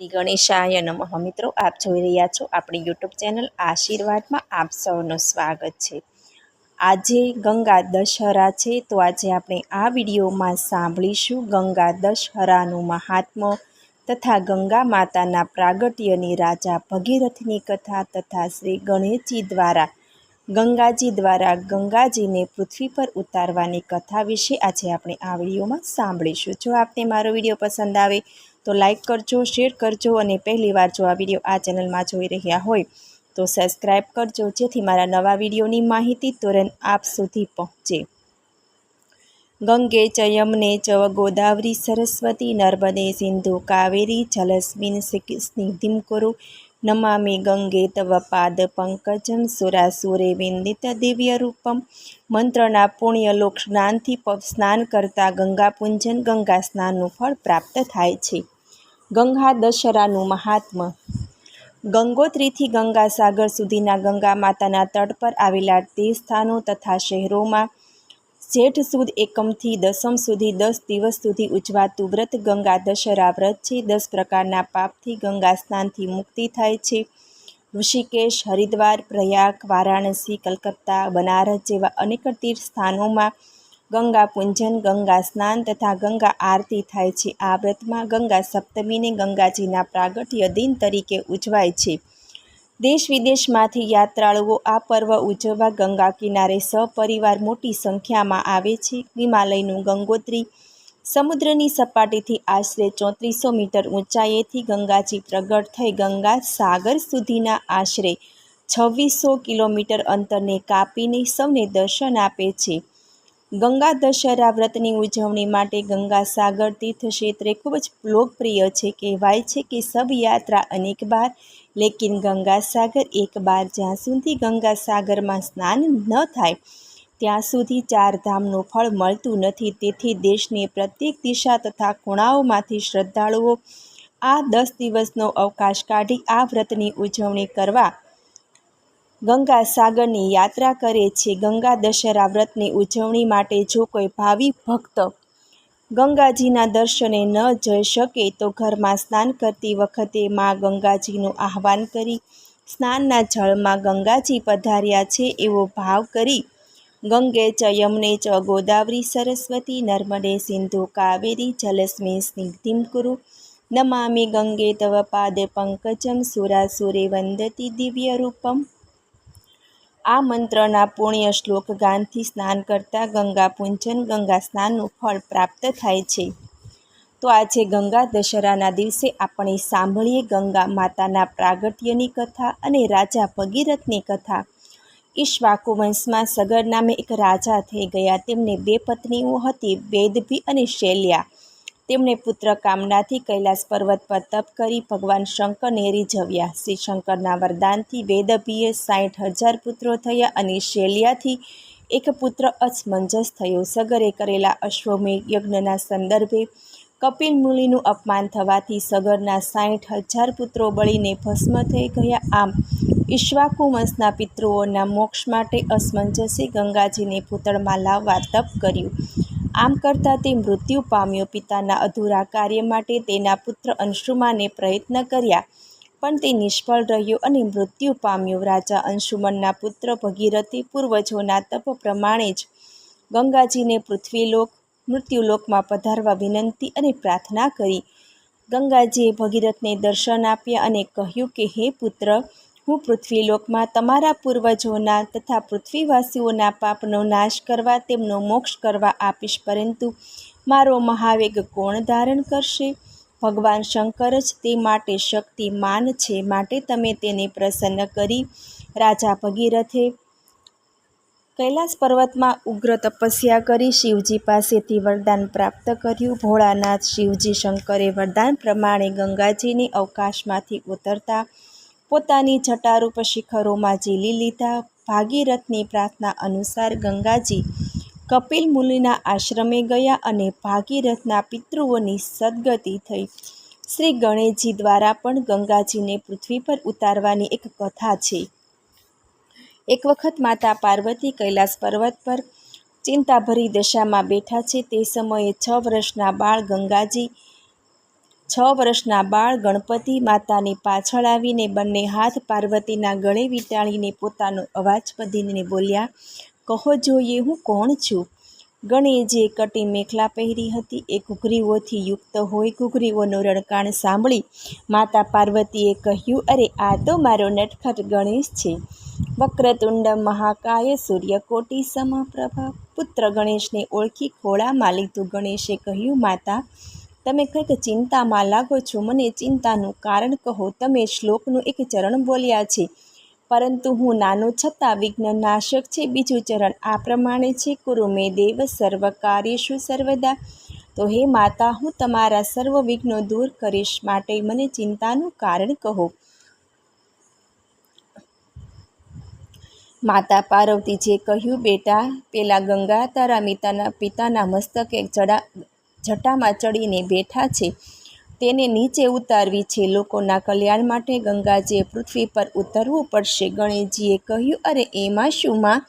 શ્રી ગણેશાય નમઃ. મિત્રો, આપ જોઈ રહ્યા છો આપણી યુટ્યુબ ચેનલ આશીર્વાદમાં આપ સૌનું સ્વાગત છે. આજે ગંગા દશહરા છે, તો આજે આપણે આ વિડીયોમાં સાંભળીશું ગંગા દશહરાનું મહાત્મ્ય તથા ગંગા માતાના પ્રાગટ્યની રાજા ભગીરથની કથા તથા શ્રી ગણેશજી દ્વારા, ગંગાજી દ્વારા ગંગાજીને પૃથ્વી પર ઉતારવાની કથા વિશે આજે આપણે આ વિડીયોમાં સાંભળીશું. જો આપને મારો વીડિયો પસંદ આવે તો લાઈક કરજો શેર કરજો અને પહેલીવાર જો આ વીડિયો આ ચેનલમાં જોઈ રહ્યા હોય, તો સબસ્ક્રાઈબ કરજો. જેથી મારા નવા વિડીયોની માહિતી તુરંત આપ સુધી પહોંચે. ગંગે ચ યમને ચ ગોદાવરી સરસ્વતી, નર્મદે સિંધુ કાવેરી, જલસ્મિન સ્નિધિમ કુરુ. નમામિ ગંગે તવ પાદ પંકજમ સુરાસુરે વિંદિત દિવ્ય રૂપમ. મંત્રના પુણ્યલોક સ્નાનથી સ્નાન કરતા ગંગા પૂંજન ગંગા સ્નાનનું ફળ પ્રાપ્ત થાય છે. ગંગા દશરાનું મહાત્મ. ગંગોત્રીથી ગંગાસાગર સુધીના ગંગા માતાના તટ પર આવેલા તીર્થસ્થાનો તથા શહેરોમાં જેઠ સુદ એકમથી દસમ સુધી દસ દિવસ સુધી ઉજવાતું વ્રત ગંગા દશરા વ્રત છે. દસ પ્રકારના પાપથી ગંગા સ્નાનથી મુક્તિ થાય છે. ઋષિકેશ, હરિદ્વાર, પ્રયાગ, વારાણસી, કલકત્તા, બનારસ જેવા અનેક તીર્થ સ્થાનોમાં ગંગા પૂંજન, ગંગા સ્નાન તથા ગંગા આરતી થાય છે. આ વ્રતમાં ગંગા સપ્તમીને ગંગાજીના પ્રાગટ્ય દિન તરીકે ઉજવાય છે. દેશ વિદેશમાંથી યાત્રાળુઓ આ પર્વ ઉજવવા ગંગા કિનારે સપરિવાર મોટી સંખ્યામાં આવે છે. હિમાલયનું ગંગોત્રી સમુદ્રની સપાટીથી આશરે ચોત્રીસો મીટર ઊંચાઈએથી ગંગાજી પ્રગટ થઈ ગંગા સાગર સુધીના આશરે છવ્વીસો કિલોમીટર અંતરને કાપીને સૌને દર્શન આપે છે. ગંગા દશહરા વ્રતની ઉજવણી માટે ગંગા સાગર તીર્થક્ષેત્રે ખૂબ જ લોકપ્રિય છે. કહેવાય છે કે સબ યાત્રા અનેક બાર, લેકિન ગંગા સાગર એક બાર. જ્યાં સુધી ગંગા સાગરમાં સ્નાન ન થાય, ત્યાં સુધી ચાર ધામનું ફળ મળતું નથી. તેથી દેશની પ્રત્યેક દિશા તથા ખૂણાઓમાંથી શ્રદ્ધાળુઓ આ દસ દિવસનો અવકાશ કાઢી આ વ્રતની ઉજવણી કરવા ગંગા સાગરની યાત્રા કરે છે. ગંગા દશેરા વ્રતની ઉજવણી માટે જો કોઈ ભાવિ ભક્ત ગંગાજીના દર્શને ન જઈ શકે તો ઘરમાં સ્નાન કરતી વખતે મા ગંગાજીનું આહ્વાન કરી સ્નાનના જળમાં ગંગાજી પધાર્યા છે એવો ભાવ કરી ગંગે ચ, યમને ચ, ગોદાવરી, સરસ્વતી, નર્મદે, સિંધુ, કાવેરી, જલસ્મી, સ્નિગ્ધિમ કુરુ, નમામિ ગંગે, તવ, પાદ, પંકજમ સુરાસુરે વંદતી, દિવ્ય રૂપમ આ મંત્રના પુણ્ય શ્લોક ગાનથી સ્નાન કરતાં ગંગા પૂંજન ગંગા સ્નાનનું ફળ પ્રાપ્ત થાય છે. તો આજે ગંગા દશેરાના દિવસે આપણે સાંભળીએ ગંગા માતાના પ્રાગટ્યની કથા અને રાજા ભગીરથની કથા. ઈશ્વાકુ વંશમાં સગર નામે એક રાજા થઈ ગયા. તેમને બે પત્નીઓ હતી, વેદભી અને શૈલ્યા. તેમણે પુત્ર કામનાથી કૈલાસ પર્વત પર તપ કરી ભગવાન શંકરને રીઝવ્યા. શ્રી શંકરના વરદાનથી વેદભીએ સાઠ હજાર પુત્રો થયા અને શૈલ્યાથી એક પુત્ર અસમંજસ થયો. સગરે કરેલા અશ્વમેઘ યજ્ઞના સંદર્ભે કપિલ મુનિનું અપમાન થવાથી સગરના સાઠ હજાર પુત્રો બળીને ભસ્મ થઈ ગયા. આમ ઈશ્વાકુ વંશના પિતૃઓના મોક્ષ માટે અસમંજસે ગંગાજીને પૂતળમાં લાવવા તપ કર્યું. આમ કરતાં તે મૃત્યુ પામ્યો પિતાના અધૂરા કાર્ય માટે તેના પુત્ર અંશુમાને પ્રયત્ન કર્યા, પણ તે નિષ્ફળ રહ્યો અને મૃત્યુ પામ્યો. રાજા અંશુમનના પુત્ર ભગીરથી પૂર્વજોના તપ પ્રમાણે જ ગંગાજીને પૃથ્વીલોક, મૃત્યુલોકમાં પધારવા વિનંતી અને પ્રાર્થના કરી. ગંગાજીએ ભગીરથને દર્શન આપ્યા અને કહ્યું કે, હે પુત્ર હું પૃથ્વીલોકમાં તમારા પૂર્વજોના તથા પૃથ્વીવાસીઓના પાપનો નાશ કરવા, તેમનો મોક્ષ કરવા આપીશ, પરંતુ મારો મહાવેગ કોણ ધારણ કરશે? ભગવાન શંકર જ તે માટે શક્તિમાન છે, માટે તમે તેને પ્રસન્ન કરી. રાજા ભગીરથે કૈલાસ પર્વતમાં ઉગ્ર તપસ્યા કરી. શિવજી પાસેથી વરદાન પ્રાપ્ત કર્યું. ભોળાનાથ શિવજી શંકરે વરદાન પ્રમાણે ગંગાજીને અવકાશમાંથી ઉતરતા પોતાની જટારૂપ શિખરોમાં ઝીલી લીધા. ભાગીરથની પ્રાર્થના અનુસાર ગંગાજી કપિલ મુનિના આશ્રમે ગયા અને ભાગીરથના પિતૃઓની સદગતિ થઈ. શ્રી ગણેશજી દ્વારા પણ ગંગાજીને પૃથ્વી પર ઉતારવાની એક કથા છે. એક વખત માતા પાર્વતી કૈલાસ પર્વત પર ચિંતાભરી દશામાં બેઠા છે. તે સમયે છ વર્ષના બાળ ગંગાજી છ વર્ષના બાળ ગણપતિ માતાની પાછળ આવીને બંને હાથ પાર્વતીના ગળે વીંટાળીને પોતાનો અવાજ બદલીને બોલ્યા, કહો જોઈએ હું કોણ છું ગણેશજીએ કટી મેખલા પહેરી હતી. એ ઘૂઘરીઓથી યુક્ત હોય ઘૂઘરીઓનું રણકાણ સાંભળી માતા પાર્વતીએ કહ્યું, અરે, આ તો મારો નટખટ ગણેશ છે. વક્રતુંડ મહાકાય સૂર્યકોટી સમપ્રભા. પુત્ર ગણેશને ઓળખી ખોળામાં લીધું ગણેશે કહ્યું, માતા તમે કંઈક ચિંતામાં લાગો છો, મને ચિંતાનું કારણ કહો. તમે શ્લોકનું એક ચરણ બોલ્યા છે, પરંતુ હું નાનો છતાં વિઘ્ન નાશક છે. બીજું ચરણ આ પ્રમાણે છે, કુરુ મે દેવ સર્વ કાર્યશુ સર્વદા. તો હે માતા, હું તમારા સર્વ વિઘ્નો દૂર કરીશ માટે મને ચિંતાનું કારણ કહો. માતા પાર્વતીજીએ કહ્યું, બેટા, પેલા ગંગા, તારા પિતાના પિતાના મસ્તકે જડા જટામાં ચડીને બેઠા છે. તેને નીચે ઉતારવી છે. લોકોના કલ્યાણ માટે ગંગાજીએ પૃથ્વી પર ઉતરવું પડશે. ગણેશજીએ કહ્યું, અરે, એમાં શું માં?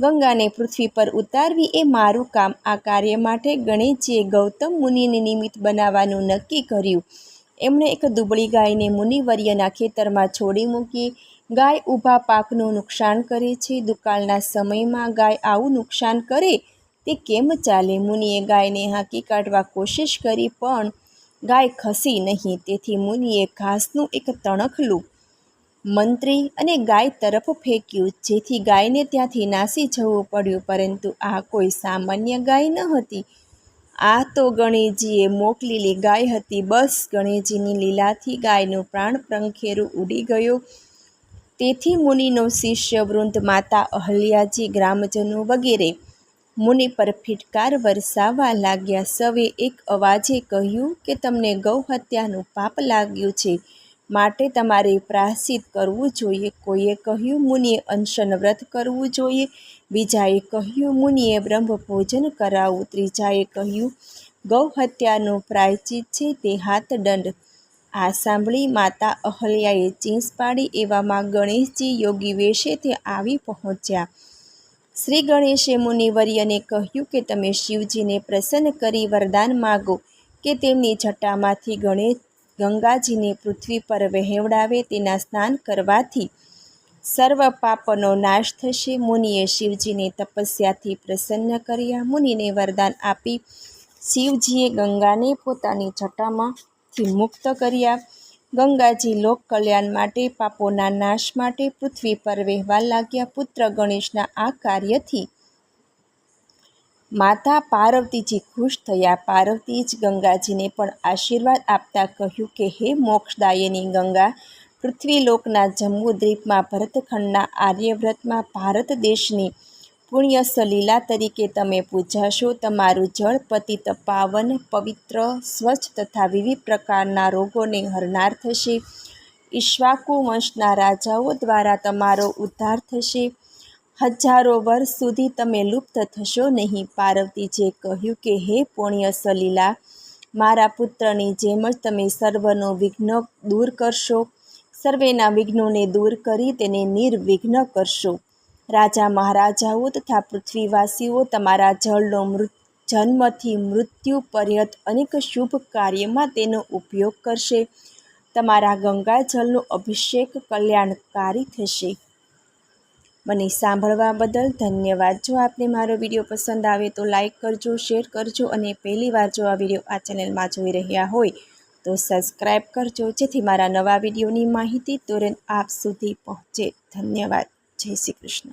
ગંગાને પૃથ્વી પર ઉતારવી એ મારું કામ. આ કાર્ય માટે ગણેશજીએ ગૌતમ મુનિને નિમિત્ત બનાવવાનું નક્કી કર્યું. એમણે એક દુબળી ગાયને મુનિવર્યના ખેતરમાં છોડી મૂકી. ગાય ઊભા પાકનું નુકસાન કરે છે. દુકાળના સમયમાં ગાય આવું નુકસાન કરે તે કેમ ચાલે? મુનિએ ગાયને હાંકી કાઢવા કોશિશ કરી, પણ ગાય ખસી નહીં. તેથી મુનિએ ઘાસનું એક તણખલું મંત્રી અને ગાય તરફ ફેંક્યું, જેથી ગાયને ત્યાંથી નાસી જવું પડ્યું. પરંતુ આ કોઈ સામાન્ય ગાય ન હતી. આ તો ગણેશજીએ મોકલેલી ગાય હતી. બસ, ગણેશજીની લીલાથી ગાયનું પ્રાણ પ્રંખેરું ઉડી ગયો. તેથી મુનિનો શિષ્ય વૃંદ માતા અહલ્યાજી, ગ્રામજનો વગેરે મુનિ પર ફિટકાર વરસાવવા લાગ્યા સવે એક અવાજે કહ્યું કે તમને ગૌ હત્યાનું પાપ લાગ્યું છે. માટે તમારે પ્રાસિત કરવું જોઈએ. કોઈએ કહ્યું મુનિએ અનશન વ્રત કરવું જોઈએ. બીજાએ કહ્યું મુનિએ બ્રહ્મ ભોજન કરાવવું ત્રીજાએ કહ્યું ગૌ હત્યાનું પ્રાયશ્ચિત છે તે હાથદંડ. આ સાંભળી માતા અહલ્યાએ ચીંસ પાડી એવામાં ગણેશજી યોગી વેશે તે આવી પહોંચ્યા. શ્રી ગણેશે મુનિવર્યને કહ્યું કે તમે શિવજીને પ્રસન્ન કરી વરદાન માગો કે તેમની જટામાંથી ગણેશ ગંગાજીને પૃથ્વી પર વહેવડાવે તેના સ્નાન કરવાથી સર્વ પાપનો નાશ થશે. મુનિએ શિવજીને તપસ્યાથી પ્રસન્ન કર્યા. મુનિને વરદાન આપી શિવજીએ ગંગાને પોતાની જટામાંથી મુક્ત કર્યા. ગંગાજી લોક કલ્યાણ માટે, પાપોના નાશ માટે, પૃથ્વી પર વહેવા લાગ્યા પુત્ર ગણેશના આ કાર્યથી. માતા પાર્વતીજી ખુશ થયા. પાર્વતી ગંગાજીને પણ આશીર્વાદ આપતા કહ્યું કે, હે મોક્ષદાયની ગંગા, પૃથ્વીલોકના જમ્મુદ્વીપમાં ભરતખંડના આર્યવ્રતમાં ભારત દેશની પુણ્ય સલીલા તરીકે તમે પૂજાશો. તમારું જળ પતિત પાવન પવિત્ર, સ્વચ્છ તથા વિવિધ પ્રકારના રોગોને હરનાર થશે. ઈશ્વાકુ વંશના રાજાઓ દ્વારા તમારો ઉદ્ધાર થશે. હજારો વર્ષ સુધી તમે લુપ્ત થશો નહીં. પાર્વતીજીએ કહ્યું કે, હે પુણ્ય સલીલા, મારા પુત્રની જેમ જ તમે સર્વનો વિઘ્ન દૂર કરશો. સર્વેના વિઘ્નોને દૂર કરી તેને નિર્વિઘ્ન કરશો. રાજા મહારાજાઓ તથા પૃથ્વીવાસીઓ તમારા જળનો મૃત, જન્મથી મૃત્યુ પર્યંત અનેક શુભ કાર્યમાં તેનો ઉપયોગ કરશે. તમારા ગંગાજળનો અભિષેક કલ્યાણકારી થશે. મને સાંભળવા બદલ ધન્યવાદ. જો આપને મારો વીડિયો પસંદ આવે તો લાઈક કરજો, શેર કરજો અને પહેલીવાર જો આ વીડિયો આ ચેનલમાં જોઈ રહ્યા હોય તો સબસ્ક્રાઈબ કરજો. જેથી મારા નવા વિડીયોની માહિતી તુરંત આપ સુધી પહોંચે. ધન્યવાદ. જય શ્રી કૃષ્ણ.